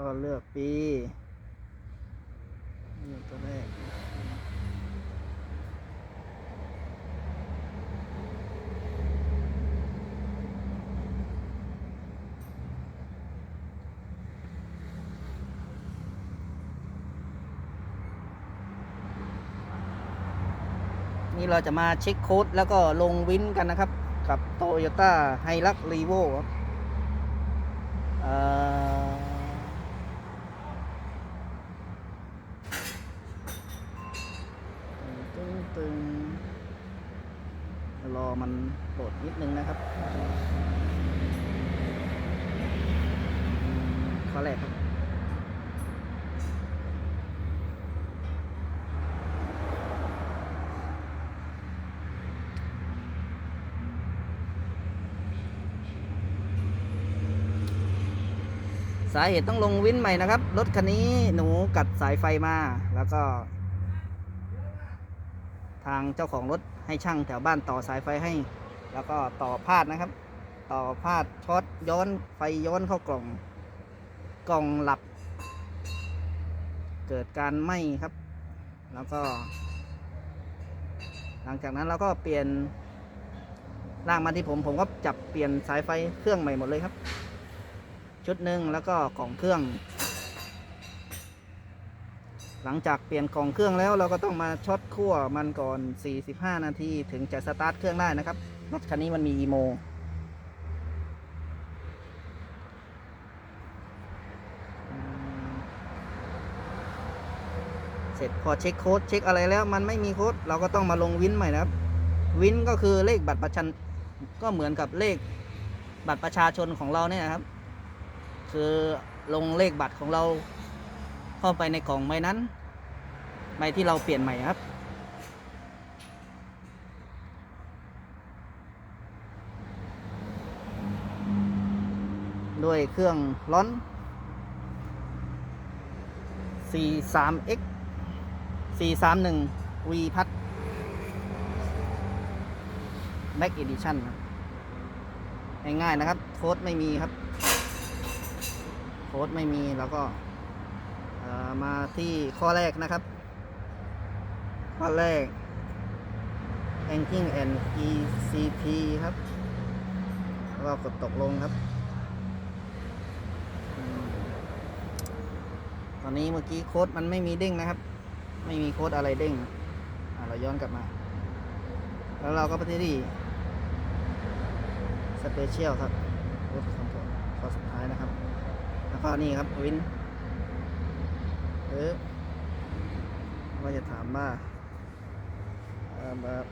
ก็เลือกปีเลือกตัวแรกนี่เราจะมาเช็คโค้ดแล้วก็ลงวินกันนะครับ กับ Toyota h i l u x r e v o ครับเอ่องตึงรอมัน โหลดนิดนึงนะครับข้อแรกครับสาเหตุต้องลงวินใหม่นะครับ รถคันนี้หนูกัดสายไฟมา แล้วก็ ทางเจ้าของรถให้ช่างแถวบ้านต่อสายไฟให้ แล้วก็ต่อพาดนะครับ ต่อพาดช็อตย้อนไฟย้อนเข้ากล่อง กล่องหลับ เกิดการไหม้ครับ แล้วก็ หลังจากนั้นเราก็เปลี่ยนล่างมาที่ผมผมก็จับเปลี่ยนสายไฟเครื่องใหม่หมดเลยครับ ชุดหนึ่งแล้วก็กล่องเครื่อง หลังจากเปลี่ยนกล่องเครื่องแล้วเราก็ต้องมาช็อตขั้วมันก่อน 45 นาทีถึงจะสตาร์ทเครื่องได้นะครับ รถคันนี้มันมีอีโม เสร็จพอเช็คโค้ดเช็คอะไรแล้วมันไม่มีโค้ดเราก็ต้องมาลงวินใหม่นะครับ วินก็คือเลขบัตรประชาชนก็เหมือนกับเลขบัตรประชาชนของเราเนี่ยนะครับ คือลงเลขบัตรของเราเข้าไปในกล่องใบนั้นใบที่เราเปลี่ยนใหม่ครับ ด้วยเครื่องร้อน 43x 431 V พัด Back Edition ครับง่ายๆนะครับ โค้ดไม่มีครับ โค้ดไม่มีแล้วก็มาที่ข้อแรกนะครับ ข้อแรก Anking and ECP ครับ แล้วก็กดตกลงครับอืมต อนนี้เมื่อกี้โค้ดมันไม่มีเด้งนะครับ ไม่มีโค้ดอะไรเด้งเราย้อนกลับมา แล้วเราก็ไปที่สเปเชียลครับโค้ดคอนโทรลข้อสุดท้ายนะครับ แล้วก็นี่ครับวินเออว่าจะถามว่าเออแบบ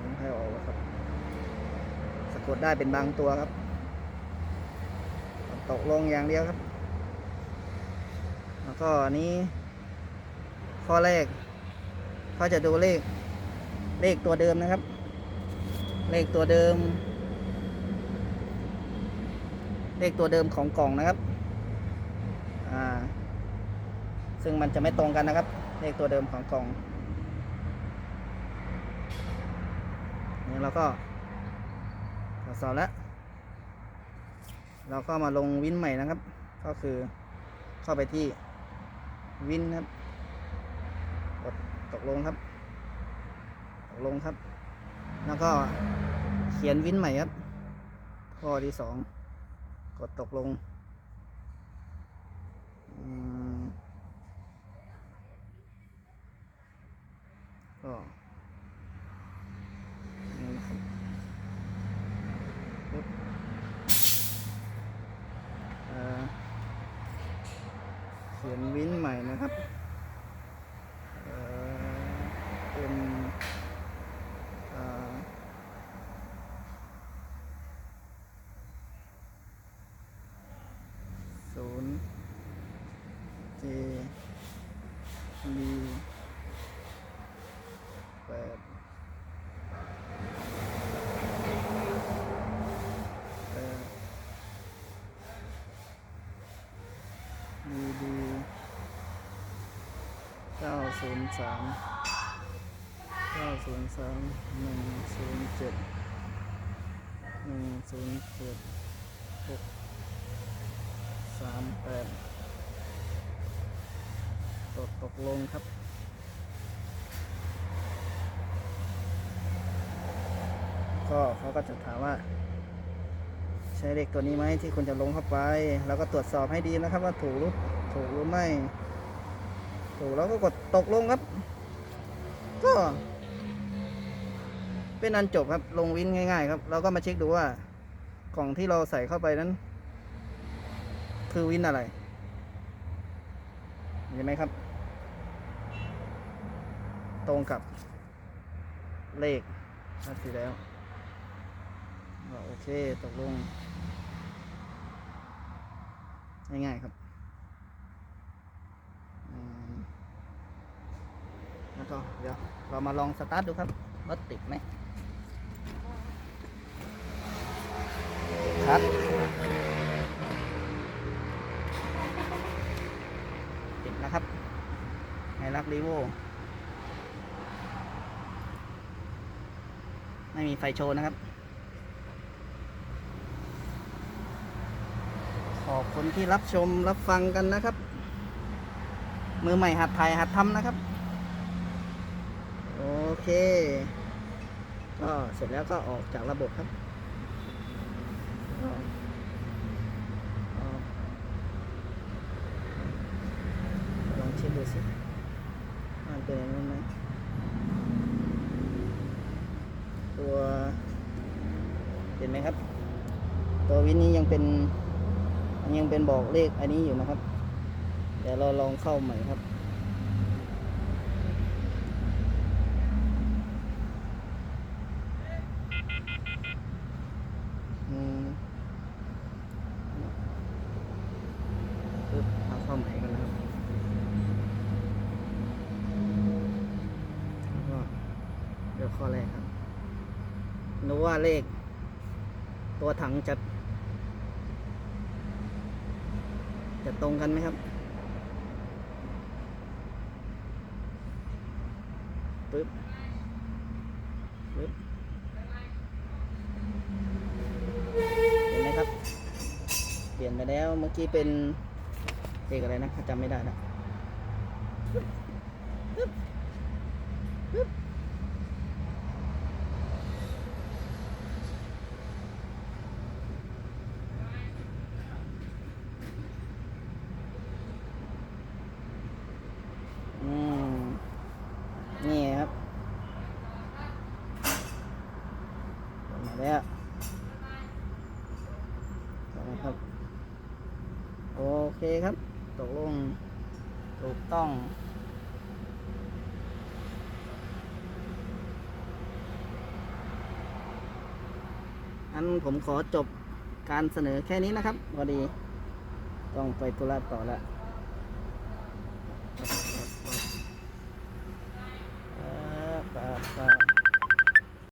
ผมให้ออกครับ สะกดได้เป็นบางตัวครับ ตกลงอย่างเดียวครับ แล้วก็อันนี้ ข้อแรกเขาจะดูเลข เลขตัวเดิมนะครับ เลขตัวเดิม เลขตัวเดิมของกล่องนะครับ อ่า ซึ่งมันจะไม่ตรงกันนะครับ เลขตัวเดิมของกล่องนี่เราก็ตรวจสอบแล้ว เราก็มาลงวินใหม่นะครับ ก็คือเข้าไปที่ วินครับกดตกลงครับ ตกลงครับ แล้วก็เขียนวินใหม่ครับ ข้อที่สองกดตกลงก็เขียนวิน นะครับเเป็นศูนย์ J B แปดแปด B D เก้า ศูนย์สามเก้าศูนย์สามหนึ่งศูนย์เจ็ดหนึ่งศูนย์เจ็ดหกสามแปดตกตกลงครับก็เขาก็จะถามว่า ใช่เลขตัวนี้ไหมที่คุณจะลงเข้าไป แล้วก็ตรวจสอบให้ดีนะครับว่าถูกหรือถูกหรือไม่ ถูกแล้วก็กดตกลงครับ ก็ เป็นอันจบครับ ลงวินง่าย ๆ ครับ เราก็มาเช็คดูว่ากล่องที่เราใส่เข้าไปนั้น คือวินอะไรเห็นไหมครับ ตรงกับ เลขนัดที่แล้วโอเค ตกลง ง่ายๆครับอืมแล้วก็ เดี๋ยวเรามาลองสตาร์ทดูครับว่าติดไหมครับติดนะครับไฮรักรีโวไม่มีไฟโชว์นะครับ ขอบคุณที่รับชมรับฟังกันนะครับ มือใหม่หัดถ่ายหัดทำนะครับ เค ก็เสร็จแล้วก็ออกจากระบบครับลองเช็คดูสิมันเป็นอย่างไหมตัวเห็นไหมครับ ตัววินนี้ยังเป็นยังเป็นบอกเลขอันนี้อยู่นะครับ เดี๋ยวเราลองเข้าใหม่ครับ อืมปึ๊ เอาเข้าใหม่กันนะครับแล้วก็เดี๋ยวข้อแรกครับดูว่าเลข ตัวถังจะ จะตรงกันไหมครับปึ๊บปึ๊บเห็นไหมครับ เปลี่ยนไปแล้วเมื่อกี้เป็น เลขอะไรนะจำไม่ได้นะปึ๊บปึ๊บปึ๊บอืมนี่ครับมาแล้วนะครับ โอเคครับ ตกลงถูกต้อง อันผมขอจบการเสนอแค่นี้นะครับพอดี ต้องไปธุระต่อแล้ว